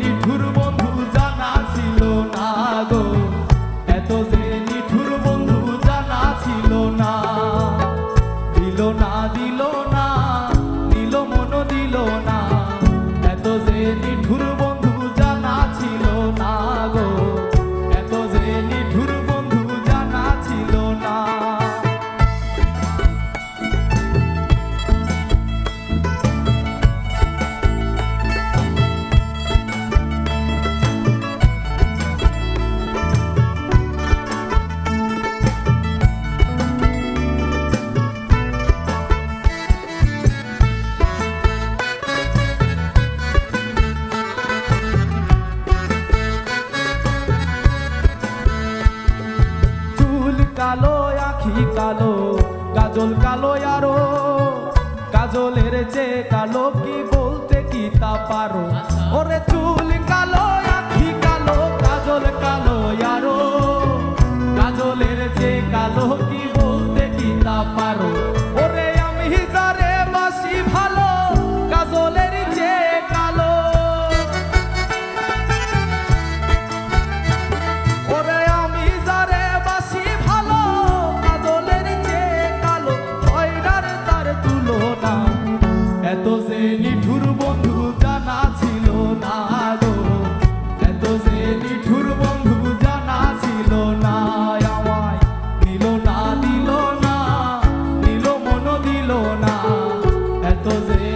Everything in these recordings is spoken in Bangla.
নিঠুর বন্ধু জানা ছিল না গো। কালো, আখি কালো কাজল কালো আরও। কাজলের চেয়ে কালো, কি বলতে কি তা পারো? ওরে চুল কালো, আখি কালো কাজল কালো আরও। কাজলের চেয়ে কালো, কি বলতে কি তা পারো? এত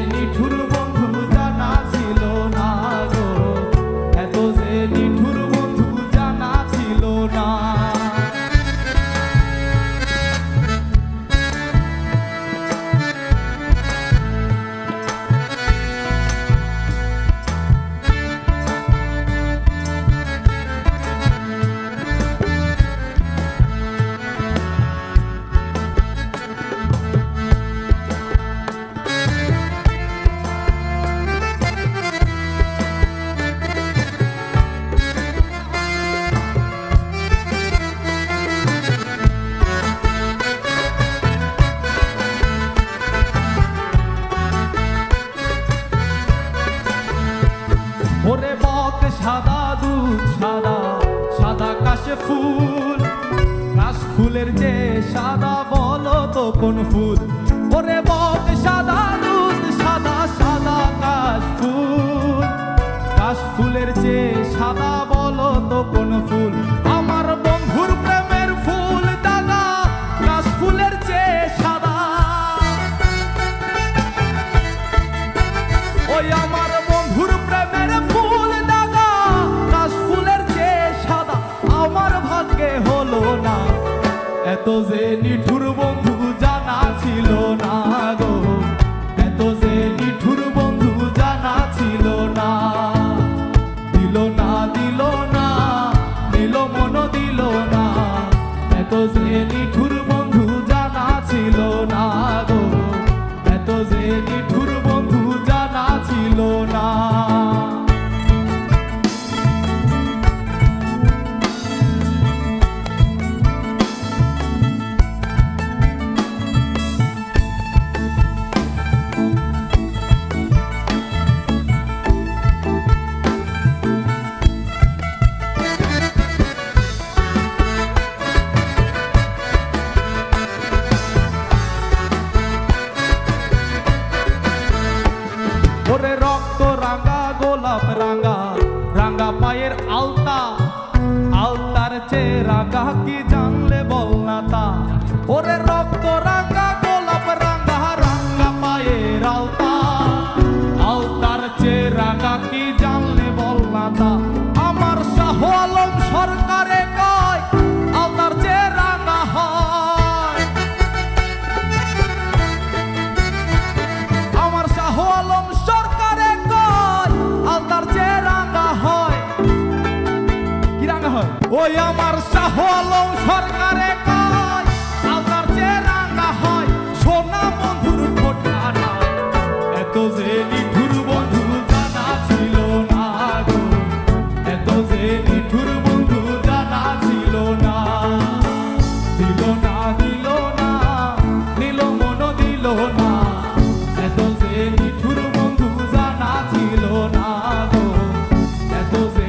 সাদা দুধ, সাদা সাদা কাশে ফুল। কাশ ফুলের যে সাদা বলো তো কোন ফুল? ওরে দুধ সাদা এত যে নিঠুর বন্ধু জানা এত যে নিঠুর বন্ধু জানা ছিল না। দিল না দিল না দিল না। এত যে নিঠুর বন্ধু জানা ছিল না গো। রক্ত রাঙা, গোলাপ রাঙা রাঙা পায়ের আলতা। আলতার চেয়ে রাঙা, কি জানলে বল না তা? ওরে ওই আমার শাহ সরকারে কয় আপনার এত যে নিঠুর বন্ধু জানা ছিল না না। দিল না দিল না, দিল মন, দিল না। এত যে নিঠুর বন্ধু জানা না গো, এত যে